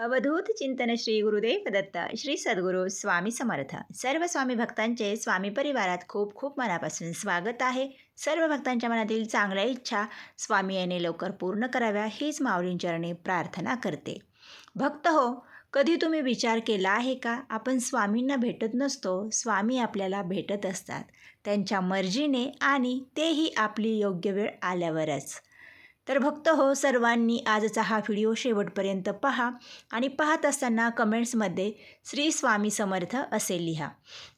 अवधूत चिंतन श्री गुरुदेव दत्त श्री सद्गुरू स्वामी समर्थ. सर्व स्वामी भक्तांचे स्वामी परिवारात खूप खूप मनापासून स्वागत आहे. सर्व भक्तांच्या मनातील चांगल्या इच्छा स्वामी याने लवकर पूर्ण कराव्या हीच माऊलींचरणी प्रार्थना करते. भक्त हो कधी तुम्ही विचार केला आहे का? आपण स्वामींना भेटत नसतो स्वामी आपल्याला भेटत असतात. त्यांच्या मर्जीने आणि तेही आपली योग्य वेळ आल्यावरच. तर भक्त हो सर्वांनी आजचा हा व्हिडिओ शेवटपर्यंत पहा आणि पाहत असताना कमेंट्समध्ये श्री स्वामी समर्थ असे लिहा.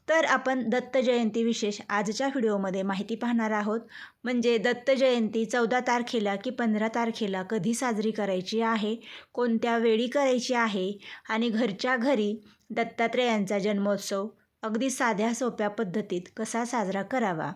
तर आपण दत्त जयंती विशेष आजच्या व्हिडिओमध्ये माहिती पाहणार आहोत. म्हणजे दत्त जयंती चौदा तारखेला की पंधरा तारखेला कधी साजरी करायची आहे? कोणत्या वेळी करायची आहे? आणि घरच्या घरी दत्तात्रेयांचा जन्मोत्सव अगदी साध्या सोप्या पद्धतीत कसा साजरा करावा?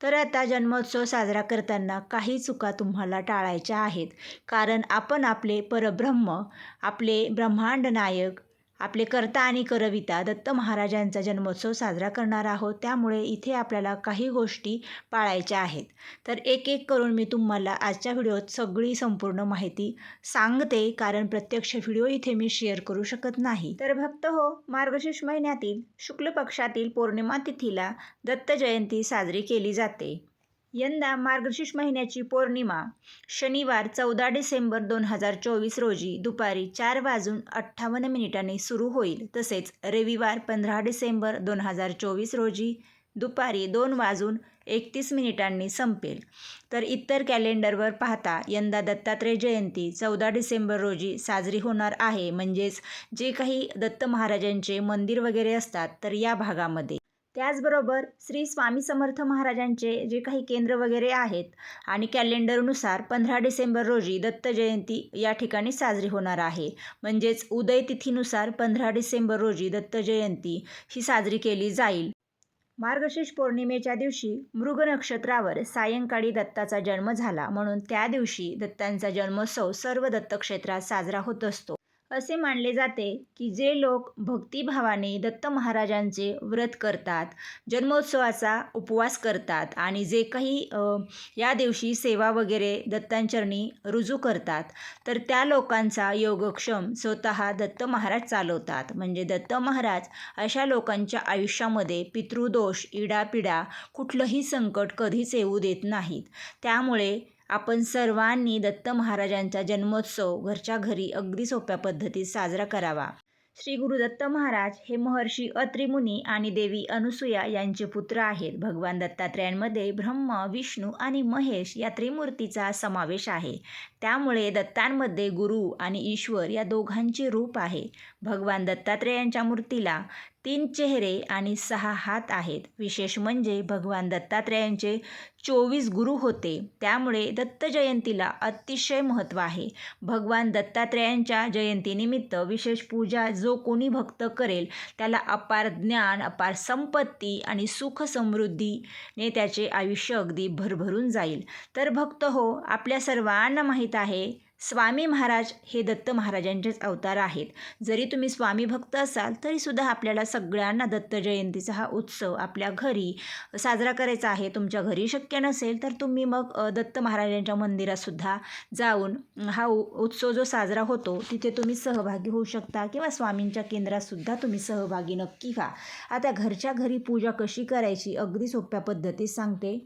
तर आता जन्मोत्सव साजरा करताना काही चुका तुम्हाला टाळायच्या आहेत. कारण आपण आपले परब्रह्म आपले ब्रह्मांड नायक आपले कर्ता आणि करविता दत्त महाराजांचा जन्मोत्सव साजरा करणार आहोत. त्यामुळे इथे आपल्याला काही गोष्टी पाळायच्या आहेत. तर एक एक करून मी तुम्हाला आजच्या व्हिडिओत सगळी संपूर्ण माहिती सांगते कारण प्रत्यक्ष व्हिडिओ इथे मी शेअर करू शकत नाही. तर भक्त हो मार्गशीर्ष महिन्यातील शुक्ल पक्षातील पौर्णिमा तिथीला दत्त जयंती साजरी केली जाते. यंदा मार्गशीर्ष महिन्याची पौर्णिमा. शनिवार चौदा डिसेंबर दोन हजार चोवीस रोजी दुपारी चार वाजून अठ्ठावन्न मिनिटांनी सुरू होईल. तसेच रविवार पंधरा डिसेंबर दोन हजार चोवीस रोजी दुपारी दोन वाजून एकतीस मिनिटांनी संपेल. तर इतर कॅलेंडरवर पाहता यंदा दत्तात्रेय जयंती चौदा डिसेंबर रोजी साजरी होणार आहे. म्हणजेच जे काही दत्त महाराजांचे मंदिर वगैरे असतात तर या भागामध्ये. त्याचबरोबर श्री स्वामी समर्थ महाराजांचे जे काही केंद्र वगैरे आहेत आणि कॅलेंडरनुसार पंधरा डिसेंबर रोजी दत्त जयंती या ठिकाणी साजरी होणार आहे. म्हणजेच उदय तिथीनुसार पंधरा डिसेंबर रोजी दत्त जयंती ही साजरी केली जाईल. मार्गशीर्ष पौर्णिमेच्या दिवशी मृग नक्षत्रावर सायंकाळी दत्ताचा जन्म झाला म्हणून त्या दिवशी दत्तांचा जन्मोत्सव सर्व दत्तक्षेत्रात साजरा होत असतो. असे मानले जाते की जे लोक भक्तिभावाने दत्त महाराजांचे व्रत करतात जन्मोत्सवाचा उपवास करतात आणि जे काही या दिवशी सेवा वगैरे दत्तांचरणी रुजू करतात तर त्या लोकांचा योगक्षम स्वतः दत्त महाराज चालवतात. म्हणजे दत्त महाराज अशा लोकांच्या आयुष्यामध्ये पितृदोष इडापिडा कुठलंही संकट कधीच येऊ देत नाहीत. त्यामुळे आपण सर्वांनी दत्त महाराजांचा जन्मोत्सव घरच्या घरी अगदी सोप्या पद्धतीत साजरा करावा. श्री गुरु दत्त महाराज हे महर्षी अत्रिमुनी आणि देवी अनुसूया यांचे पुत्र आहेत. भगवान दत्तात्रेयांमध्ये ब्रह्म विष्णू आणि महेश या त्रिमूर्तीचा समावेश आहे. त्यामुळे दत्तांमध्ये गुरु आणि ईश्वर या दोघांचे रूप आहे. भगवान दत्तात्रेयांच्या मूर्तीला तीन चेहरे आणि सहा हात आहेत. विशेष म्हणजे भगवान दत्तात्रेयांचे चोवीस गुरु होते. त्यामुळे दत्त जयंतीला अतिशय महत्त्व आहे. भगवान दत्तात्रेयांच्या जयंतीनिमित्त विशेष पूजा जो कोणी भक्त करेल त्याला अपार ज्ञान अपार संपत्ती आणि सुख समृद्धीने त्याचे आयुष्य अगदी भरभरून जाईल. तर भक्त हो आपल्या सर्वांना माहीत आहे स्वामी महाराज हे दत्त महाराजांचेच अवतार आहेत. जरी तुम्ही स्वामी भक्त असाल तरीसुद्धा आपल्याला सगळ्यांना दत्त जयंतीचा हा उत्सव आपल्या घरी साजरा करायचा आहे. तुमच्या घरी शक्य नसेल तर तुम्ही मग दत्त महाराजांच्या मंदिरातसुद्धा जाऊन हा उत्सव जो साजरा होतो तिथे तुम्ही सहभागी होऊ शकता किंवा स्वामींच्या केंद्रातसुद्धा तुम्ही सहभागी नक्की व्हा. आता घरच्या घरी पूजा कशी करायची अगदी सोप्या पद्धतीत सांगते.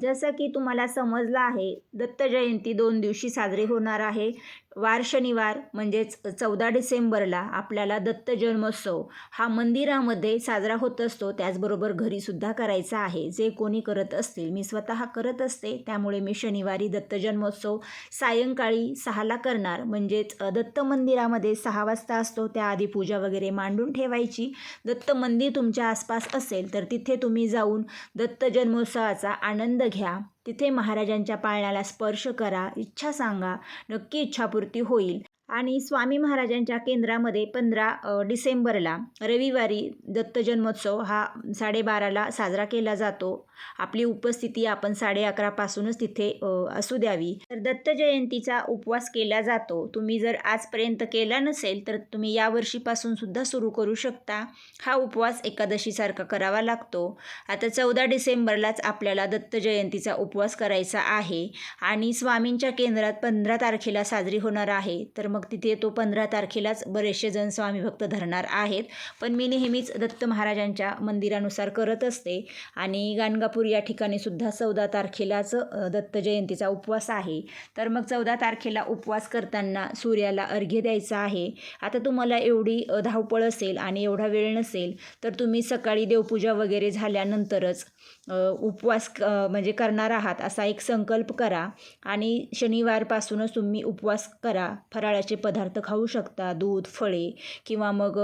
जसं की तुम्हाला समजलं आहे दत्त जयंती दोन दिवशी साजरी होणार आहे. वार शनिवार म्हणजेच चौदा डिसेंबरला आपल्याला दत्त जन्मोत्सव हा मंदिरामध्ये साजरा होत असतो. त्याचबरोबर घरीसुद्धा करायचा आहे. जे कोणी करत असतील मी स्वतः करत असते. त्यामुळे मी शनिवारी दत्त जन्मोत्सव सायंकाळी सहाला करणार. म्हणजेच दत्त मंदिरामध्ये सहा वाजता असतो. त्याआधी पूजा वगैरे मांडून ठेवायची. दत्त मंदिर तुमच्या आसपास असेल तर तिथे तुम्ही जाऊन दत्त जन्मोत्सवाचा आनंद घ्या. तिथे महाराजांच्या पाळण्याला स्पर्श करा. इच्छा सांगा. नक्की इच्छापूर्ती होईल. आणि स्वामी महाराजांच्या केंद्रामध्ये पंधरा डिसेंबरला रविवारी दत्त जन्मोत्सव हा साडेबाराला साजरा केला जातो. आपली उपस्थिती आपण साडे अकरापासूनच तिथे असू द्यावी. तर दत्त जयंतीचा उपवास केला जातो. तुम्ही जर आजपर्यंत केला नसेल तर तुम्ही यावर्षीपासून सुद्धा सुरू करू शकता. हा उपवास एकादशीसारखा करावा लागतो. आता चौदा डिसेंबरलाच आपल्याला दत्त जयंतीचा उपवास करायचा आहे आणि स्वामींच्या केंद्रात पंधरा तारखेला साजरी होणार आहे. तर मग मग तिथे तो पंधरा तारखेलाच बरेचसे जण स्वामी भक्त धरणार आहेत. पण मी नेहमीच दत्त महाराजांच्या मंदिरानुसार करत असते. आणि गाणगापूर या ठिकाणी सुद्धा चौदा तारखेलाच दत्त जयंतीचा उपवास आहे. तर मग चौदा तारखेला उपवास करताना सूर्याला अर्घ्य द्यायचा आहे. आता तुम्हाला एवढी धावपळ असेल आणि एवढा वेळ नसेल तर तुम्ही सकाळी देवपूजा वगैरे झाल्यानंतरच उपवास क म्हणजे करणार आहात असा एक संकल्प करा आणि शनिवारपासूनच तुम्ही उपवास करा. फराळाचे पदार्थ खाऊ शकता दूध फळे किंवा मग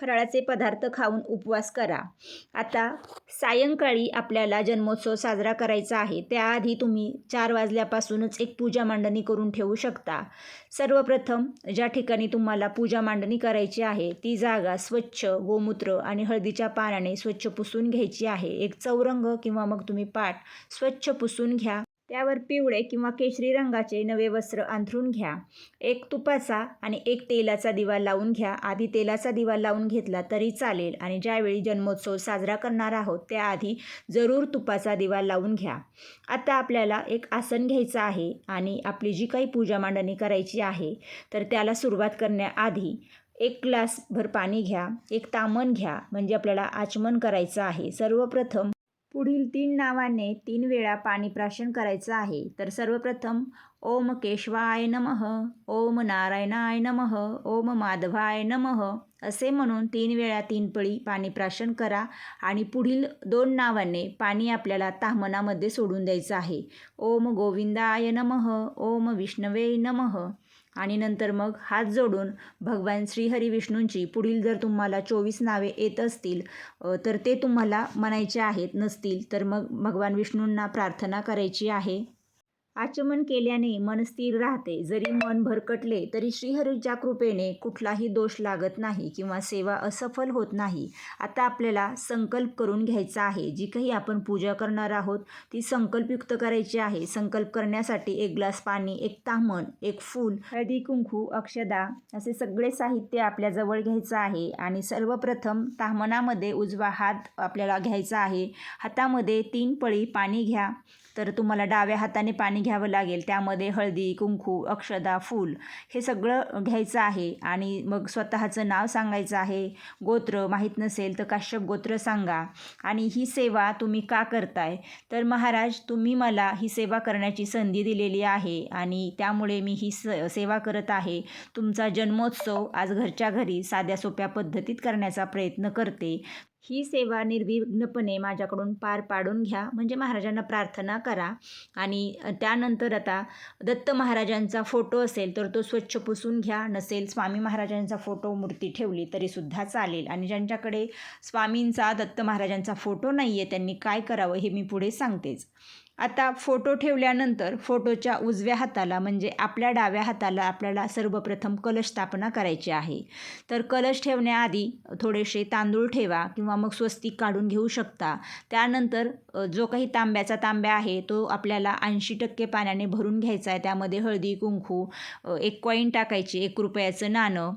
फराळाचे पदार्थ खाऊन उपवास करा. आता सायंकाळी आपल्याला जन्मोत्सव साजरा करायचा आहे. त्याआधी तुम्ही चार वाजल्यापासूनच एक पूजा मांडणी करून ठेवू शकता. सर्वप्रथम ज्या ठिकाणी तुम्हाला पूजा मांडणी करायची आहे ती जागा स्वच्छ गोमूत्र आणि हळदीच्या पानाने स्वच्छ पुसून घ्यायची आहे. एक चौरंग किंवा मग तुम्ही पाट स्वच्छ पुसून घ्या. त्यावर पिवळे किंवा केशरी रंगाचे नवे वस्त्र अंथरून घ्या. एक तुपाचा आणि एक तेलाचा दिवा लावून घ्या. आधी तेलाचा दिवा लावून घेतला तरी चालेल आणि ज्यावेळी जन्मोत्सव साजरा करणार आहोत त्याआधी जरूर तुपाचा दिवा लावून घ्या. आता आपल्याला एक आसन घ्यायचं आहे आणि आपली जी काही पूजा मांडणी करायची आहे तर त्याला सुरुवात करण्याआधी एक ग्लास भर पाणी घ्या एक तामण घ्या म्हणजे आपल्याला आचमन करायचं आहे. सर्वप्रथम पुढील तीन नावाने तीन वेळा पाणी प्राशन करायचं आहे. तर सर्वप्रथम ओम केशवाय नमः ओम नारायणाय नमः ओम माधवाय नमः असे म्हणून तीन वेळा तीन पळी पाणी प्राशन करा आणि पुढील दोन नावाने पाणी आपल्याला ताहमनामध्ये सोडून द्यायचं आहे. ओम गोविंदाय नमः ओम विष्णवे नमः. आणि नंतर मग हात जोडून भगवान श्रीहरी विष्णूंची पुढील जर तुम्हाला चोवीस नावे येत असतील तर ते तुम्हाला म्हणायचे आहेत नसतील तर मग भगवान विष्णूंना प्रार्थना करायची आहे. आचमन केल्याने मन स्थिर राहते. जरी मन भरकटले तरी श्रीहरीच्या कृपेने कुठलाही दोष लागत नाही किंवा सेवा असफल होत नाही. आता आपल्याला संकल्प करून घ्यायचा आहे. जी काही आपण पूजा करणार आहोत ती संकल्पयुक्त करायची आहे. संकल्प करण्यासाठी एक ग्लास पाणी एक तामण एक फूल हळदी कुंकू अक्षदा असे सगळे साहित्य आपल्याजवळ घ्यायचं आहे आणि सर्वप्रथम तामणामध्ये उजवा हात आपल्याला घ्यायचा आहे. हातामध्ये तीन पळी पाणी घ्या. तर तुम्हाला डाव्या हाताने पाणी घ्यावं लागेल. त्यामध्ये हळदी कुंकू अक्षदा फूल हे सगळं घ्यायचं आहे. आणि मग स्वतःचं नाव सांगायचं आहे. गोत्र माहीत नसेल तर काश्यप गोत्र सांगा. आणि ही सेवा तुम्ही का करताय? तर महाराज तुम्ही मला ही सेवा करण्याची संधी दिलेली आहे आणि त्यामुळे मी ही स सेवा करत आहे. तुमचा जन्मोत्सव आज घरच्या घरी साध्या सोप्या पद्धतीत करण्याचा प्रयत्न करते. ही सेवा निर्विघ्नपणे माझ्याकडून पार पाडून घ्या. म्हणजे महाराजांना प्रार्थना करा. आणि त्यानंतर आता दत्त महाराजांचा फोटो असेल तर तो स्वच्छ पुसून घ्या. नसेल स्वामी महाराजांचा फोटो मूर्ती ठेवली तरीसुद्धा चालेल. आणि ज्यांच्याकडे स्वामींचा दत्त महाराजांचा फोटो नाही आहे त्यांनी काय करावं हे मी पुढे सांगतेच. आता फोटो ठेवल्यानंतर फोटोच्या उजव्या हाताला म्हणजे आपल्या डाव्या हाताला आपल्याला सर्वप्रथम कलश स्थापना करायची आहे. तर कलश ठेवण्याआधी थोडेसे तांदूळ ठेवा किंवा मग स्वस्तिक काढून घेऊ शकता. त्यानंतर जो काही तांब्याचा तांब्या आहे तो आपल्याला ऐंशी टक्के पाण्याने भरून घ्यायचा आहे. त्यामध्ये हळदी कुंकू एक कॉईन टाकायची एक रुपयाचं नाणं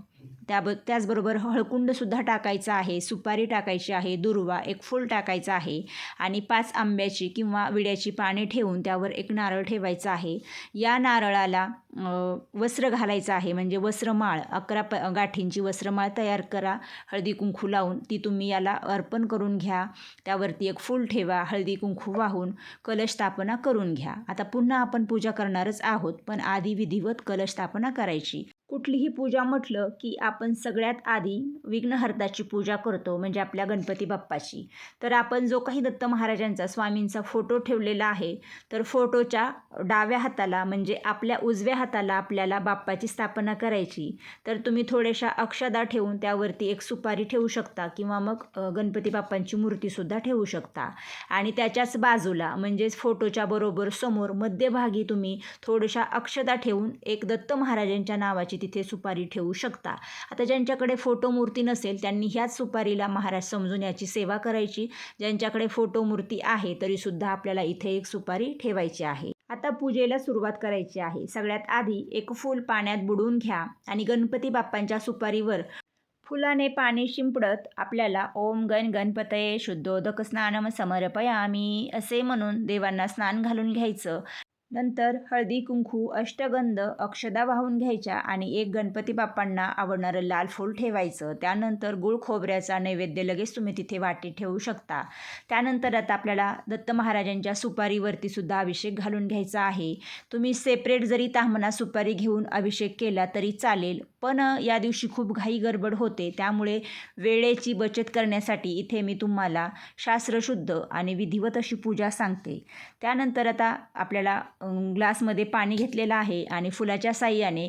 त्याब त्याचबरोबर हळकुंडसुद्धा टाकायचं आहे सुपारी टाकायची आहे दुर्वा एक फूल टाकायचं आहे आणि पाच आंब्याची किंवा विड्याची पाने ठेवून त्यावर एक नारळ ठेवायचा आहे. या नारळाला वस्त्र घालायचं आहे. म्हणजे वस्त्रमाळ अकरा प गाठींची वस्त्रमाळ तयार करा. हळदी कुंकू लावून ती तुम्ही याला अर्पण करून घ्या. त्यावरती एक फूल ठेवा. हळदी कुंकू वाहून कलश स्थापना करून घ्या. आता पुन्हा आपण पूजा करणारच आहोत पण आधी विधिवत कलश स्थापना करायची. कुठलीही पूजा म्हटलं की आपण सगळ्यात आधी विघ्नहर्ताची पूजा करतो म्हणजे आपल्या गणपती बाप्पाची. तर आपण जो काही दत्त महाराजांचा स्वामींचा फोटो ठेवलेला आहे तर फोटोच्या डाव्या हाताला म्हणजे आपल्या उजव्या हाताला आपल्याला बाप्पाची स्थापना करायची तर तुम्ही थोड्याशा अक्षदा ठेवून त्यावरती एक सुपारी ठेवू शकता किंवा मग गणपती बाप्पांची मूर्तीसुद्धा ठेवू शकता. आणि त्याच्याच बाजूला म्हणजेच फोटोच्या बरोबर समोर मध्यभागी तुम्ही थोड्याशा अक्षदा ठेवून एक दत्त महाराजांच्या नावाची तिथे सुपारी ठेवू शकता. आता ज्यांच्याकडे फोटो मूर्ती नसेल त्यांनी ह्याच सुपारीला महाराज समजून याची सेवा करायची. ज्यांच्याकडे फोटो मूर्ती आहे तरीसुद्धा आपल्याला इथे एक सुपारी ठेवायची आहे. आता पूजेला सुरुवात करायची आहे. सगळ्यात आधी एक फूल पाण्यात बुडवून घ्या आणि गणपती बाप्पांच्या सुपारीवर फुलाने पाणी शिंपडत आपल्याला ओम गण गणपतये शुद्धोदक स्नानम समर्पयामी असे म्हणून देवांना स्नान घालून घ्यायचं. नंतर हळदी कुंकू अष्टगंध अक्षदा वाहून घ्यायच्या आणि एक गणपती बाप्पांना आवडणारं लाल फूल ठेवायचं. त्यानंतर गुळ खोबऱ्याचा नैवेद्य लगेच तुम्ही तिथे वाटी ठेवू शकता. त्यानंतर आता आपल्याला दत्त महाराजांच्या सुपारीवरती सुद्धा अभिषेक घालून घ्यायचा आहे. तुम्ही सेपरेट जरी ताहमना सुपारी घेऊन अभिषेक केला तरी चालेल. पण या दिवशी खूप घाई गडबड होते. त्यामुळे वेळेची बचत करण्यासाठी इथे मी तुम्हाला शास्त्रशुद्ध आणि विधिवत अशी पूजा सांगते. त्यानंतर आता आपल्याला ग्लासमध्ये पाणी घेतलेलं आहे आणि फुलाच्या साह्याने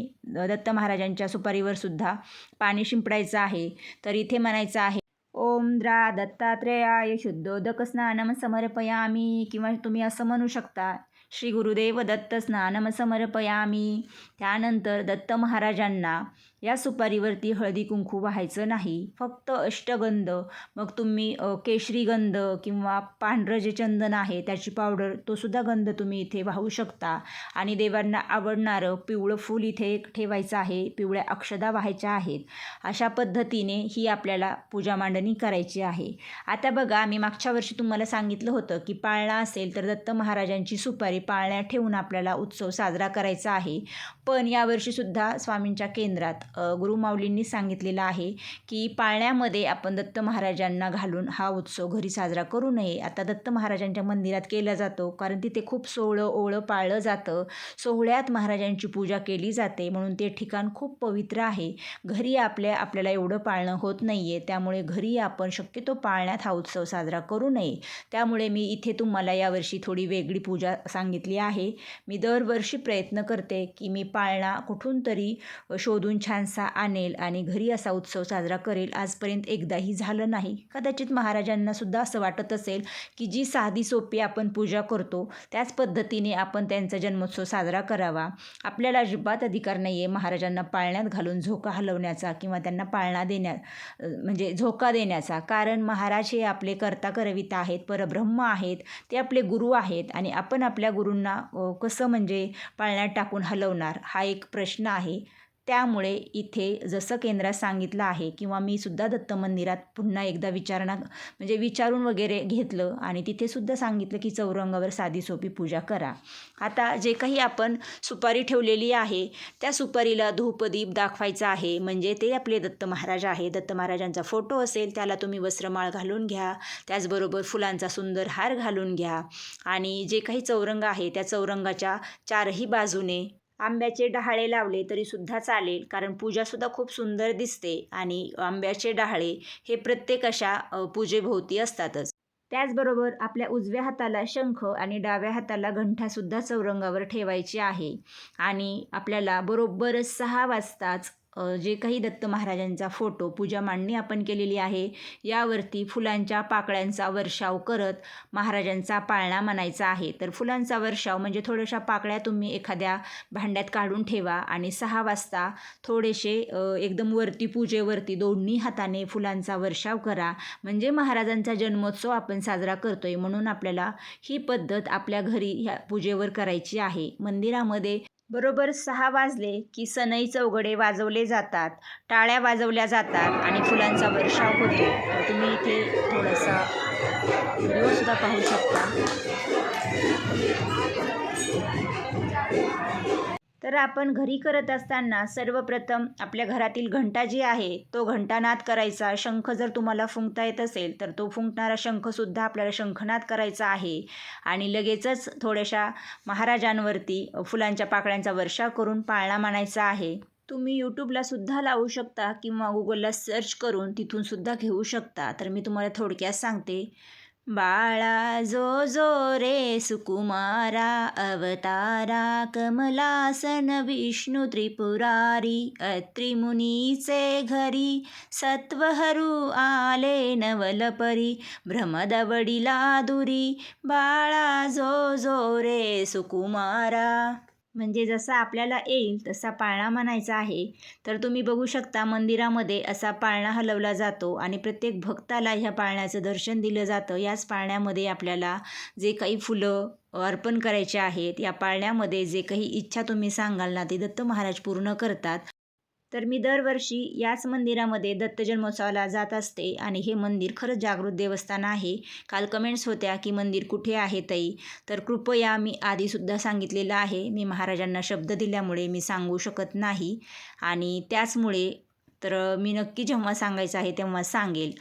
दत्त महाराजांच्या सुपारीवर सुद्धा पाणी शिंपडायचं आहे. तर इथे म्हणायचं आहे ओम द्रा दत्तात्रेयाय शुद्धोदक स्नानम समर्पयामी किंवा तुम्ही असं म्हणू शकता श्री गुरुदेव दत्त स्नानम समर्पयामी त्यानंतर दत्त महाराजांना या सुपारीवरती हळदी कुंकू व्हायचं नाही. फक्त अष्टगंध मग तुम्ही केशरीगंध केशरी गंध किंवा पांढरं जे चंदन आहे त्याची पावडर तो सुद्धा गंध तुम्ही इथे वाहू शकता. आणि देवांना आवडणारं पिवळं फूल इथे ठेवायचं आहे पिवळ्या अक्षदा व्हायच्या आहेत. अशा पद्धतीने ही आपल्याला पूजा मांडणी करायची आहे. आता बघा मी मागच्या वर्षी तुम्हाला सांगितलं होतं की पाळणा असेल तर दत्त महाराजांची सुपारी पाळण्यात ठेवून आपल्याला उत्सव साजरा करायचा आहे. पण यावर्षीसुद्धा स्वामींच्या केंद्रात गुरुमाऊलींनी सांगितलेलं आहे की पाळण्यामध्ये आपण दत्त महाराजांना घालून हा उत्सव घरी साजरा करू नये. आता दत्त महाराजांच्या मंदिरात केला जातो कारण तिथे खूप सोहळं ओळं पाळलं जातं. सोहळ्यात महाराजांची पूजा केली जाते म्हणून ते ठिकाण खूप पवित्र आहे. घरी आपल्या आपल्याला एवढं पाळणं होत नाही आहे त्यामुळे घरी आपण शक्यतो पाळण्यात हा उत्सव साजरा करू नये. त्यामुळे मी इथे तुम्हाला यावर्षी थोडी वेगळी पूजा सांगितली आहे. मी दरवर्षी प्रयत्न करते की मी पाळणा कुठून तरी शोधून छान माणसा आणेल आणि घरी असा उत्सव साजरा करेल आजपर्यंत एकदाही झालं नाही. कदाचित महाराजांना सुद्धा असं वाटत असेल की जी साधी सोपी आपण पूजा करतो त्याच पद्धतीने आपण त्यांचा जन्मोत्सव साजरा करावा. आपल्याला अजिबात अधिकार नाही आहे महाराजांना पाळण्यात घालून झोका हलवण्याचा किंवा त्यांना पाळणा देण्या म्हणजे झोका देण्याचा. कारण महाराज हे आपले कर्ता करविता आहेत परब्रह्म आहेत ते आपले गुरु आहेत आणि आपण आपल्या गुरूंना कसं म्हणजे पाळण्यात टाकून हलवणार हा एक प्रश्न आहे. त्यामुळे इथे जसं केंद्रात सांगितलं आहे किंवा मी सुद्धा दत्त मंदिरात पुन्हा एकदा विचारणा म्हणजे विचारून वगैरे घेतलं आणि तिथे सुद्धा सांगितलं की चौरंगावर साधी सोपी पूजा करा. आता जे काही आपण सुपारी ठेवलेली आहे त्या सुपारीला धूपदीप दाखवायचा आहे. म्हणजे ते आपले दत्त महाराज आहे. दत्त महाराजांचा फोटो असेल त्याला तुम्ही वस्त्रमाळ घालून घ्या. त्याचबरोबर फुलांचा सुंदर हार घालून घ्या. आणि जे काही चौरंग आहे त्या चौरंगाच्या चारही बाजूने आंब्याचे डहाळे लावले तरी सुद्धा चालेल कारण पूजासुद्धा खूप सुंदर दिसते आणि आंब्याचे डहाळे हे प्रत्येक अशा पूजेभोवती असतातच. त्याचबरोबर आपल्या उजव्या हाताला शंख आणि डाव्या हाताला घंटासुद्धा चौरंगावर ठेवायची आहे आणि आपल्याला बरोबर सहा वाजताच जे काही दत्त महाराजांचा फोटो पूजा मांडणी आपण केलेली आहे यावरती फुलांच्या पाकळ्यांचा वर्षाव करत महाराजांचा पाळणा म्हणायचा आहे. तर फुलांचा वर्षाव म्हणजे थोड्याशा पाकळ्या तुम्ही एखाद्या भांड्यात काढून ठेवा आणि सहा वाजता थोडेसे एकदम वरती पूजेवरती दोन्ही हाताने फुलांचा वर्षाव करा. म्हणजे महाराजांचा जन्मोत्सव आपण साजरा करतोय म्हणून आपल्याला ही पद्धत आपल्या घरी ह्या पूजेवर करायची आहे. मंदिरामध्ये बरोबर सहा वाजले की सनई चौघडे वाजवले जातात. टाळ्या वाजवल्या जातात आणि फुलांचा वर्षाव होतो. तुम्ही इथे थोडासा व्हिडिओसुद्धा पाहू शकता. तर आपण घरी करत असताना सर्वप्रथम आपल्या घरातील घंटा जी आहे तो घंटानाद करायचा. शंख जर तुम्हाला फुंकता येत असेल तर तो फुंकणारा शंखसुद्धा आपल्याला शंखनाद करायचा आहे. आणि लगेचच थोड्याशा महाराजांवरती फुलांच्या पाकळ्यांचा वर्षा करून पाळणा मानायचा आहे. तुम्ही यूट्यूबला सुद्धा लावू शकता किंवा गुगलला सर्च करून तिथून सुद्धा घेऊ शकता. तर मी तुम्हाला थोडक्यात सांगते. बाळा जो जो रे सुकुमारा अवतारा कमलासन विष्णू त्रिपुरारी अत्रिमुनीचे घरी सत्वहरू आले नवलपरी भ्रमदवडीला दुरी बाळा जो जो रे सुकुमारा. म्हणजे जसा आपल्याला येईल तसा पाळणा म्हणायचा आहे. तर तुम्ही बघू शकता मंदिरामध्ये असा पाळणा हलवला जातो आणि प्रत्येक भक्ताला ह्या पाळण्याचं दर्शन दिलं जातं. याच पाळण्यामध्ये आपल्याला जे काही फुलं अर्पण करायचे आहेत या पाळण्यामध्ये जे काही इच्छा तुम्ही सांगाल ना ते दत्त महाराज पूर्ण करतात. तर मी दरवर्षी याच मंदिरामध्ये दत्त जन्मोत्सवाला जात असते आणि हे मंदिर खरंच जागृत देवस्थान आहे. काल कमेंट्स होत्या की मंदिर कुठे आहे ताई? तर कृपया मी आधीसुद्धा सांगितलेलं आहे. मी महाराजांना शब्द दिल्यामुळे मी सांगू शकत नाही. आणि त्याचमुळे तर मी नक्की जेव्हा सांगायचं आहे तेव्हा सांगेल.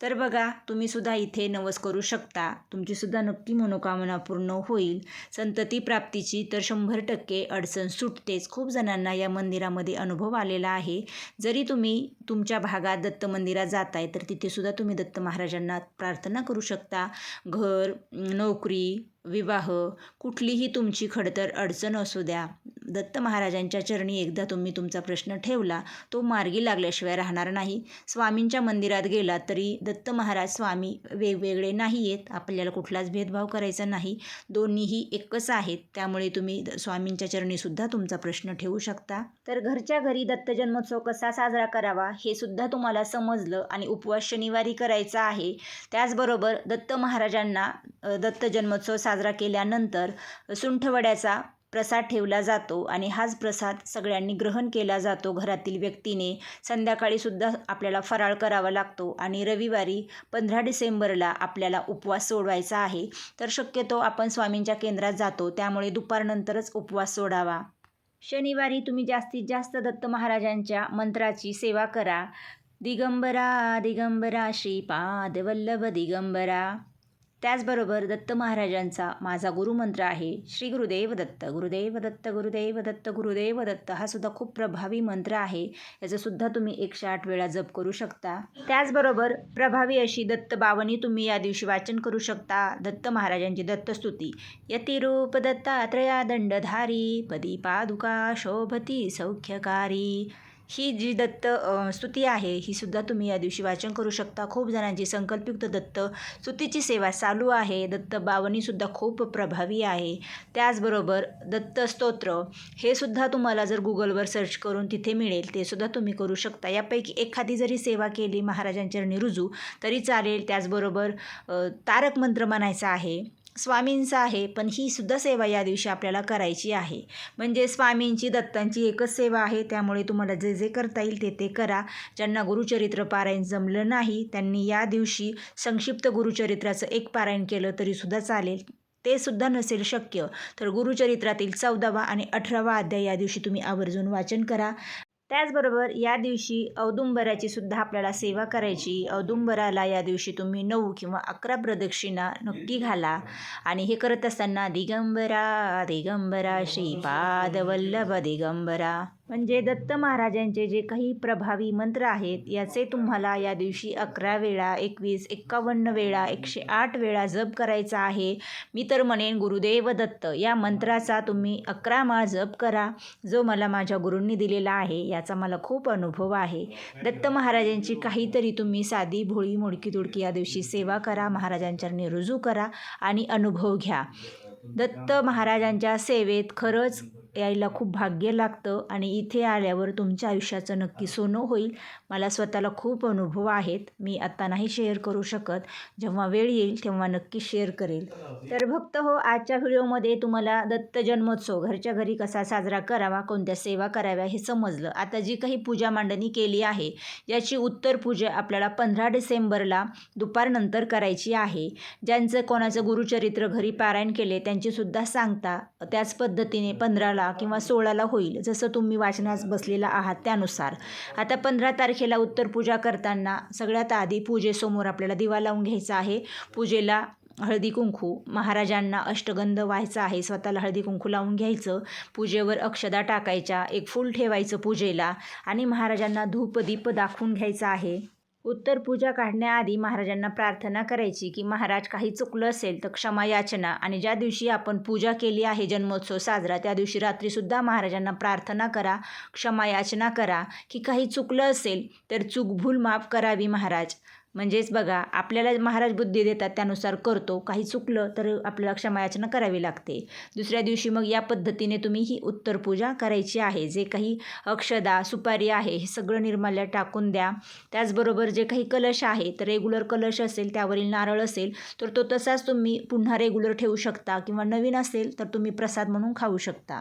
तर बघा तुम्हीसुद्धा इथे नवस करू शकता. तुमचीसुद्धा नक्की मनोकामना पूर्ण होईल. संतती प्राप्तीची तर शंभर टक्के अडचण सुटतेच. खूप जणांना या मंदिरामध्ये अनुभव आलेला आहे. जरी तुम्ही तुमच्या भागात दत्त मंदिरात जाताय तर तिथेसुद्धा तुम्ही दत्त महाराजांना प्रार्थना करू शकता. घर नोकरी विवाह कुठलीही तुमची खडतर अडचण असू द्या. दत्त महाराजांच्या चरणी एकदा तुम्ही तुमचा प्रश्न ठेवला तो मार्गी लागल्याशिवाय राहणार नाही. स्वामींच्या मंदिरात गेला तरी दत्त महाराज स्वामी वेगवेगळे नाही आहेत आपल्याला कुठलाच भेदभाव करायचा नाही. दोन्हीही एकच आहेत. त्यामुळे तुम्ही द- स्वामींच्या चरणीसुद्धा तुमचा प्रश्न ठेवू शकता. तर घरच्या घरी दत्त जन्मोत्सव कसा साजरा करावा हे सुद्धा तुम्हाला समजलं आणि उपवास शनिवारी करायचा आहे. त्याचबरोबर दत्त महाराजांना दत्त जन्मोत्सव साजरा साजरा केल्यानंतर सुंठवड्याचा प्रसाद ठेवला जातो आणि हाच प्रसाद सगळ्यांनी ग्रहण केला जातो. घरातील व्यक्तीने संध्याकाळीसुद्धा आपल्याला फराळ करावा लागतो आणि रविवारी पंधरा डिसेंबरला आपल्याला उपवास सोडवायचा आहे. तर शक्यतो आपण स्वामींच्या केंद्रात जातो त्यामुळे दुपारनंतरच उपवास सोडावा. शनिवारी तुम्ही जास्तीत जास्त दत्त महाराजांच्या मंत्राची सेवा करा. दिगंबरा दिगंबरा श्रीपाद वल्लभ दिगंबरा. त्याचबरोबर दत्त महाराजांचा माझा गुरुमंत्र आहे श्री गुरुदेव दत्त गुरुदेव दत्त गुरुदेव दत्त गुरुदेव दत्त हा सुद्धा खूप प्रभावी मंत्र आहे. याचंसुद्धा तुम्ही एकशे आठ वेळा जप करू शकता. त्याचबरोबर प्रभावी अशी दत्त बावनी तुम्ही या दिवशी वाचन करू शकता. दत्त महाराजांची दत्तस्तुती यतिरूप दत्तात्रया दंडधारी पदी पादुका शोभती सौख्यकारी. ही जी दत्त स्तुती आहे ही सुद्धा तुम्ही या दिवशी वाचन करू शकता. खूप जणांची संकल्पयुक्त दत्त स्तुतीची सेवा चालू आहे. दत्त बावनीसुद्धा खूप प्रभावी आहे. त्याचबरोबर दत्त स्तोत्र हे सुद्धा तुम्हाला जर गुगलवर सर्च करून तिथे मिळेल ते सुद्धा तुम्ही करू शकता. यापैकी एखादी जरी सेवा केली महाराजांच्या रुजू तरी चालेल. त्याचबरोबर तारक मंत्र म्हणायचा आहे. स्वामींचा आहे पण ही सुद्धा सेवा या दिवशी आपल्याला करायची आहे. म्हणजे स्वामींची दत्तांची एकच सेवा आहे त्यामुळे तुम्हाला जे जे करता येईल ते ते करा. ज्यांना गुरुचरित्र पारायण जमलं नाही त्यांनी या दिवशी संक्षिप्त गुरुचरित्राचं एक पारायण केलं तरीसुद्धा चालेल. ते सुद्धा नसेल शक्य. तर गुरुचरित्रातील चौदावा आणि अठरावा अध्याय या दिवशी तुम्ही आवर्जून वाचन करा. त्याचबरोबर या दिवशी औदुंबराची सुद्धा आपल्याला सेवा करायची. औदुंबराला या दिवशी तुम्ही नऊ किंवा अकरा प्रदक्षिणा नक्की घाला. आणि हे करत असताना दिगंबरा दिगंबरा श्रीपाद वल्लभ दिगंबरा. म्हणजे दत्त महाराजांचे जे काही प्रभावी मंत्र आहेत याचे तुम्हाला या दिवशी अकरा वेळा एकवीस एक्कावन्न वेळा एकशे आठ वेळा जप करायचा आहे. मी तर म्हणेन गुरुदेव दत्त या मंत्राचा तुम्ही अकरा माळ जप करा जो मला माझ्या गुरूंनी दिलेला आहे याचा मला खूप अनुभव आहे. दत्त महाराजांची काहीतरी तुम्ही साधी भोळी मोडकी तुडकी या दिवशी सेवा करा महाराजांच्या रुजू करा आणि अनुभव घ्या. दत्त महाराजांच्या सेवेत खरंच यायला खूप भाग्य लागतं आणि इथे आल्यावर तुमच्या आयुष्याचं नक्की सोनं होईल. मला स्वतःला खूप अनुभव आहेत. मी आत्ता नाही शेअर करू शकत. जेव्हा वेळ येईल तेव्हा नक्की शेअर करेल. तर भक्त हो आजच्या व्हिडिओमध्ये तुम्हाला दत्त जन्मोत्सव घरच्या घरी कसा साजरा करावा कोणत्या सेवा कराव्या हे समजलं. आता जी काही पूजा मांडणी केली आहे याची उत्तर पूजा आपल्याला पंधरा डिसेंबरला दुपारनंतर करायची आहे. ज्यांचं कोणाचं गुरुचरित्र घरी पारायण केले त्यांचीसुद्धा सांगता त्याच पद्धतीने पंधराला किंवा सोळाला होईल. जसं तुम्ही वाचनास बसलेला आहात त्यानुसार. आता पंधरा तारखेला उत्तर पूजा करताना. सगळ्यात आधी पूजेसमोर आपल्याला दिवा लावून घ्यायचा आहे. पूजेला हळदी कुंकू. महाराजांना अष्टगंध व्हायचा आहे. स्वतःला हळदी कुंकू लावून घ्यायचं. पूजेवर अक्षदा टाकायच्या. एक फूल ठेवायचं पूजेला. आणि महाराजांना धूपदीप दाखवून घ्यायचं आहे. उत्तर पूजा काढण्याआधी महाराजांना प्रार्थना करायची की महाराज काही चुकलं असेल तर क्षमा याचना. आणि ज्या दिवशी आपण पूजा केली आहे जन्मोत्सव साजरा त्या दिवशी रात्रीसुद्धा महाराजांना प्रार्थना करा क्षमा याचना करा की काही चुकलं असेल तर चूक भूल माफ करावी महाराज. म्हणजेच बघा आपल्याला महाराज बुद्धी देतात त्यानुसार करतो. काही चुकलं तर आपल्याला क्षमायाचना करावी लागते. दुसऱ्या दिवशी मग या पद्धतीने तुम्ही ही उत्तर पूजा करायची आहे. जे काही अक्षदा सुपारी आहे हे सगळं निर्माल्या टाकून द्या. त्याचबरोबर जे काही कलश आहे तर रेग्युलर कलश असेल त्यावरील नारळ असेल तर तो तसाच तुम्ही पुन्हा रेग्युलर ठेवू शकता किंवा नवीन असेल तर तुम्ही प्रसाद म्हणून खाऊ शकता.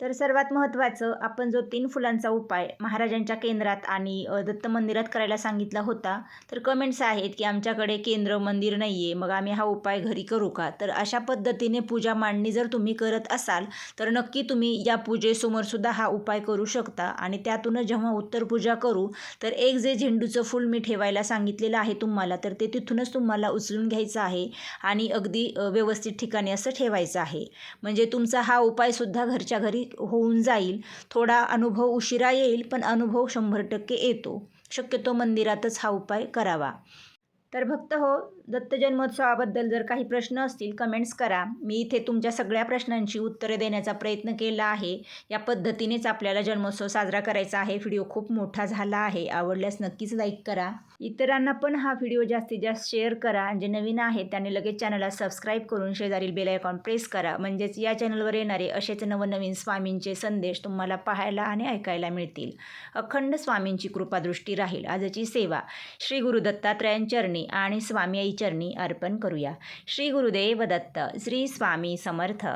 तर सर्वात महत्त्वाचं आपण जो तीन फुलांचा उपाय महाराजांच्या केंद्रात आणि दत्त मंदिरात करायला सांगितला होता तर कमेंट्स आहेत की आमच्याकडे केंद्र मंदिर नाही आहे मग आम्ही हा उपाय घरी करू का? तर अशा पद्धतीने पूजा मांडणी जर तुम्ही करत असाल तर नक्की तुम्ही या पूजेसमोरसुद्धा हा उपाय करू शकता. आणि त्यातूनच जेव्हा उत्तर पूजा करू तर एक जे झेंडूचं फूल मी ठेवायला सांगितलेलं आहे तुम्हाला तर ते तिथूनच तुम्हाला उचलून घ्यायचं आहे आणि अगदी व्यवस्थित ठिकाणी असं ठेवायचं आहे. म्हणजे तुमचा हा उपायसुद्धा घरच्या घरी होऊन जाईल. थोडा अनुभव उशिरा येईल पण अनुभव शंभर टक्के येतो. शक्यतो मंदिरातच हा उपाय करावा. तर भक्त हो दत्त जन्मोत्सवाबद्दल जर काही प्रश्न असतील कमेंट्स करा. मी इथे तुमच्या सगळ्या प्रश्नांची उत्तरे देण्याचा प्रयत्न केला आहे. या पद्धतीनेच आपल्याला जन्मोत्सव साजरा करायचा आहे. व्हिडिओ खूप मोठा झाला आहे. आवडल्यास नक्कीच लाईक करा. इतरांना पण हा व्हिडिओ जास्तीत जास्त शेअर करा. जे नवीन आहेत त्यांनी लगेच चॅनलला सबस्क्राईब करून शेजारील बेल आयकॉन प्रेस करा. म्हणजेच या चॅनलवर येणारे असेच नवनवीन स्वामींचे संदेश तुम्हाला पाहायला आणि ऐकायला मिळतील. अखंड स्वामींची कृपादृष्टी राहील. आजची सेवा श्री गुरु दत्तात्रयांचरणी आणि स्वामी चरणी अर्पण करूया. श्री गुरुदेव दत्त श्री स्वामी समर्थ.